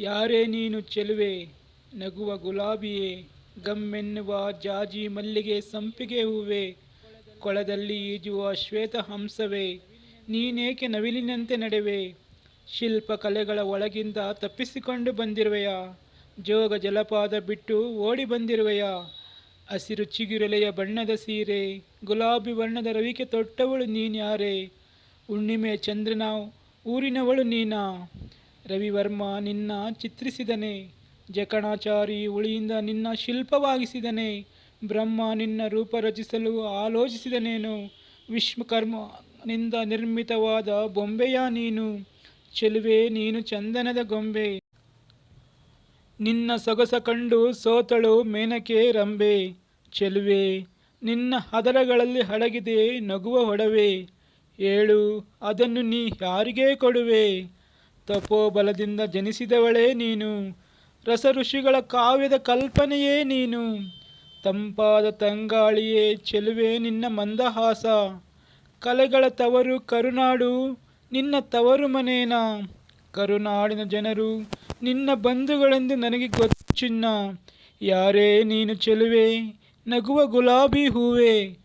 ಯಾರೇ ನೀನು ಚೆಲುವೆ, ನಗುವ ಗುಲಾಬಿಯೇ, ಗಮ್ಮೆನ್ನುವ ಜಾಜಿ ಮಲ್ಲಿಗೆ ಸಂಪಿಗೆ ಹೂವೆ, ಕೊಳದಲ್ಲಿ ಈಜುವ ಶ್ವೇತ ಹಂಸವೇ, ನೀನೇಕೆ ನವಿಲಿನಂತೆ ನಡೆವೆ? ಶಿಲ್ಪ ಕಲೆಗಳ ಒಳಗಿಂದ ತಪ್ಪಿಸಿಕೊಂಡು ಬಂದಿರುವೆಯಾ, ಜೋಗ ಜಲಪಾದ ಬಿಟ್ಟು ಓಡಿ ಬಂದಿರುವೆಯಾ, ಹಸಿರು ಚಿಗುರೆಲೆಯ ಬಣ್ಣದ ಸೀರೆ, ಗುಲಾಬಿ ವರ್ಣದ ರವಿಕೆ ತೊಟ್ಟವಳು ನೀನ್ಯಾರೇ? ಹುಣ್ಣಿಮೆ ಚಂದ್ರನ ಊರಿನವಳು ನೀನಾ? ರವಿವರ್ಮ ನಿನ್ನ ಚಿತ್ರಿಸಿದನೆ. ಜಕಣಾಚಾರಿ ಉಳಿಯಿಂದ ನಿನ್ನ ಶಿಲ್ಪವಾಗಿಸಿದನೆ. ಬ್ರಹ್ಮ ನಿನ್ನ ರೂಪ ರಚಿಸಲು ಆಲೋಚಿಸಿದನೇನು. ವಿಶ್ವಕರ್ಮನಿಂದ ನಿರ್ಮಿತವಾದ ಬೊಂಬೆಯ ನೀನು. ಚೆಲುವೆ ನೀನು ಚಂದನದ ಗೊಂಬೆ. ನಿನ್ನ ಸೊಗಸ ಕಂಡು ಸೋತಳು ಮೇನಕೆ ರಂಬೆ. ಚೆಲುವೆ ನಿನ್ನ ಹದರಗಳಲ್ಲಿ ಹಡಗಿದೆ ನಗುವ ಹೊಡವೆ. ಏಳು ಅದನ್ನು ನೀ ಯಾರಿಗೇ ಕೊಡುವೆ? ತಪೋಬಲದಿಂದ ಜನಿಸಿದವಳೇ ನೀನು. ರಸ ಋಷಿಗಳ ಕಾವ್ಯದ ಕಲ್ಪನೆಯೇ ನೀನು. ತಂಪಾದ ತಂಗಾಳಿಯೇ ಚೆಲುವೆ ನಿನ್ನ ಮಂದಹಾಸ. ಕಲೆಗಳ ತವರು ಕರುನಾಡು, ನಿನ್ನ ತವರು ಮನೇನ. ಕರುನಾಡಿನ ಜನರು ನಿನ್ನ ಬಂಧುಗಳೆಂದು ನನಗೆ ಗೊತ್ತು ಚಿನ್ನ. ಯಾರೇ ನೀನು ಚೆಲುವೆ, ನಗುವ ಗುಲಾಬಿ ಹೂವೆ